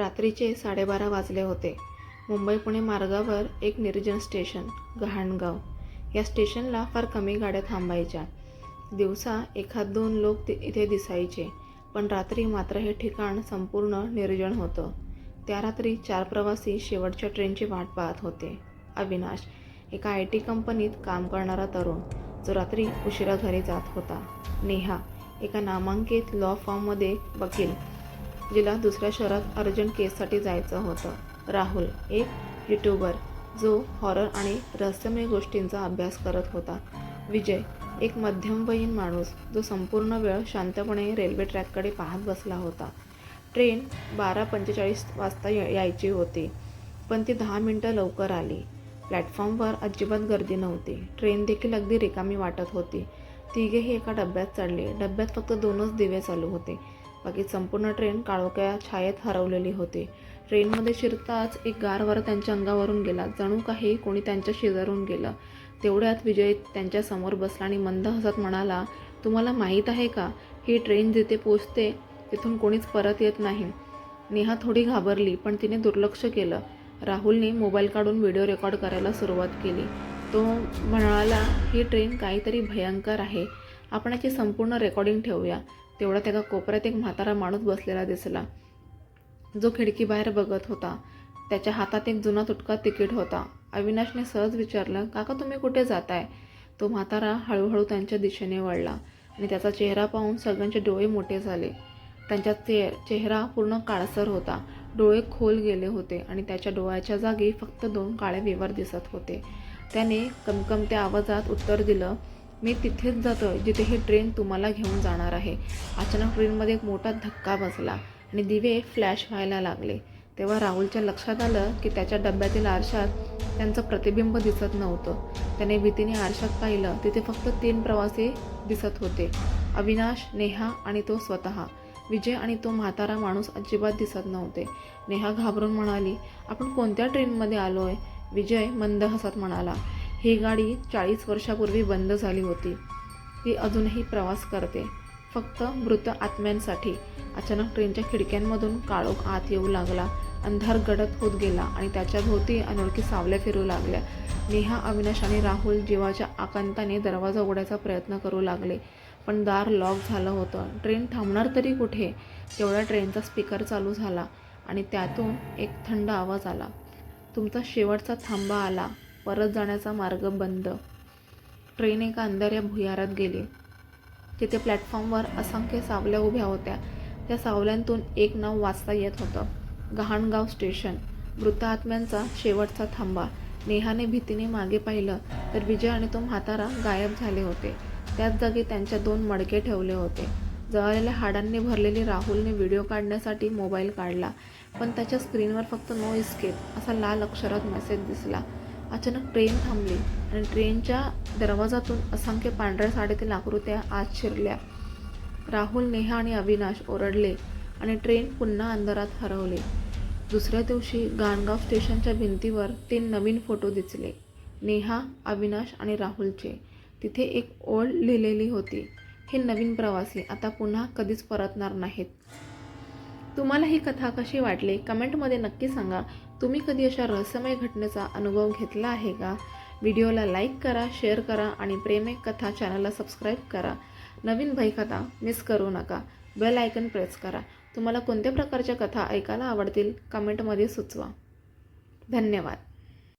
रात्रीचे साडेबारा वाजले होते. मुंबई पुणे मार्गावर एक निर्जन स्टेशन गहाणगाव. या स्टेशनला फार कमी गाड्या थांबायच्या. दिवसा एखाद दोन लोक ति- इथे दिसायचे पण रात्री मात्र हे ठिकाण संपूर्ण निर्जन होतं. त्या रात्री चार प्रवासी शेवटच्या ट्रेनची वाट पाहत होते. अविनाश एका आय टी कंपनीत काम करणारा तरुण जो रात्री उशिरा घरी जात होता. नेहा एका नामांकित लॉ फॉर्ममध्ये वकील. जिला दुसऱ्या शहरात अर्जंट केससाठी जायचं होतं. राहुल एक यूट्यूबर जो हॉरर आणि रहस्यमय गोष्टींचा अभ्यास करत होता. विजय एक मध्यमवयीन माणूस जो संपूर्ण वेळ शांतपणे रेल्वे ट्रॅककडे पाहत बसला होता. ट्रेन बारा पंचेचाळीस वाजता यायची होती पण ती दहा मिनटं लवकर आली. प्लॅटफॉर्मवर अजिबात गर्दी नव्हती. ट्रेन देखील अगदी रिकामी वाटत होती. तिघेही एका डब्यात चढले. डब्यात फक्त दोनच दिवे चालू होते. बाकी संपूर्ण ट्रेन काळोख्या छायेत हरवलेली होती. ट्रेनमध्ये शिरताच एक गार त्यांच्या अंगावरून गेला. जणू काही कोणी त्यांच्या शेजारून गेलं. तेवढ्यात विजय त्यांच्यासमोर बसला आणि मंद हसत म्हणाला तुम्हाला माहीत आहे का? ही ट्रेन जिथे पोचते तिथून कोणीच परत येत नाही. नेहा थोडी घाबरली पण तिने दुर्लक्ष केलं. राहुलने मोबाईल काढून व्हिडिओ रेकॉर्ड करायला सुरुवात केली. तो म्हणाला ही ट्रेन काहीतरी भयंकर आहे. आपण याची संपूर्ण रेकॉर्डिंग ठेवूया. तेवढा एका कोपऱ्यात एक म्हातारा माणूस बसलेला दिसला. जो खिडकीबाहेर बघत होता. त्याच्या हातात एक जुना तुटका तिकीट होता. अविनाशने सहज विचारलं काका तुम्ही कुठे जाताय? तो म्हातारा हळूहळू त्यांच्या दिशेने वळला आणि त्याचा चेहरा पाहून सगळ्यांचे डोळे मोठे झाले. त्यांचा चे चेहरा पूर्ण काळसर होता. डोळे खोल गेले होते आणि त्याच्या डोळ्याच्या जागी फक्त दोन काळे विवर दिसत होते. त्याने कमकमत्या आवाजात उत्तर दिलं मी तिथेच जातो जिथे ही ट्रेन तुम्हाला घेऊन जाणार आहे. अचानक ट्रेनमध्ये एक मोठा धक्का बसला आणि दिवे फ्लॅश व्हायला लागले. तेव्हा राहुलच्या लक्षात आलं की त्याच्या डब्यातील आरशात त्यांचं प्रतिबिंब दिसत नव्हतं. त्याने भीतीने आरशात पाहिलं तिथे फक्त तीन प्रवासी दिसत होते. अविनाश नेहा आणि तो स्वतः. विजय आणि तो म्हातारा माणूस अजिबात दिसत नव्हते. नेहा घाबरून म्हणाली आपण कोणत्या ट्रेनमध्ये आलो आहे विजय मंद हसत म्हणाला ही गाडी चाळीस वर्षापूर्वी बंद झाली होती. ती अजूनही प्रवास करते. फक्त मृत आत्म्यांसाठी. अचानक ट्रेनच्या खिडक्यांमधून काळोख आत येऊ लागला. अंधार गडद होत गेला आणि त्याच्या भोवती अनोळखी सावल्या फिरू लागल्या. नेहा अविनाश आणि राहुल जीवाच्या आकांताने दरवाजा उघडायचा प्रयत्न करू लागले. पण दार लॉक झालं होतं. ट्रेन थांबणार तरी कुठे? तेवढ्या ट्रेनचा स्पीकर चालू झाला आणि त्यातून एक थंड आवाज आला. तुमचा शेवटचा थांबा आला. परत जाण्याचा मार्ग बंद. ट्रेन एका अंधाऱ्या भुयारात गेली. तिथे प्लॅटफॉर्मवर असंख्य सावल्या उभ्या होत्या. त्या सावल्यांतून एक नाव वाचता येत होतं. गहाणगाव स्टेशन. मृत आत्म्यांचा शेवटचा थांबा. नेहाने भीतीने मागे पाहिलं तर विजय आणि तो म्हातारा गायब झाले होते. त्याच जागी त्यांच्या दोन मडके ठेवले होते. जळालेल्या हाडांनी भरलेले राहुलने व्हिडिओ काढण्यासाठी मोबाईल काढला. पण त्याच्या स्क्रीनवर फक्त नो इस्केप असा लाल अक्षरात मेसेज दिसला. अचानक ट्रेन थांबली आणि ट्रेनच्या दरवाजातून असंख्य पांढऱ्या साडीतील आकृत्या आत शिरल्या. राहुल नेहा आणि अविनाश ओरडले आणि ट्रेन पुन्हा अंधारात हरवली. दुसऱ्या दिवशी गाणगाव स्टेशनच्या भिंतीवर तीन नवीन फोटो दिसले. नेहा अविनाश आणि राहुलचे. तिथे एक ओळ लिहिलेली होती हे नवीन प्रवासी आता पुन्हा कधीच परतणार नाहीत. तुम्हाला ही कथा कशी वाटली? कमेंटमध्ये नक्की सांगा. तुम्ही कधी अशा रहस्यमय घटनेचा अनुभव घेतला आहे का? व्हिडिओला लाईक करा शेअर करा आणि प्रेम कथा चॅनलला सबस्क्राईब करा. नवीन भयकथा मिस करू नका. बेल आयकन प्रेस करा. तुम्हाला कोणत्या प्रकारच्या कथा ऐकायला आवडतील? कमेंटमध्ये सुचवा. धन्यवाद.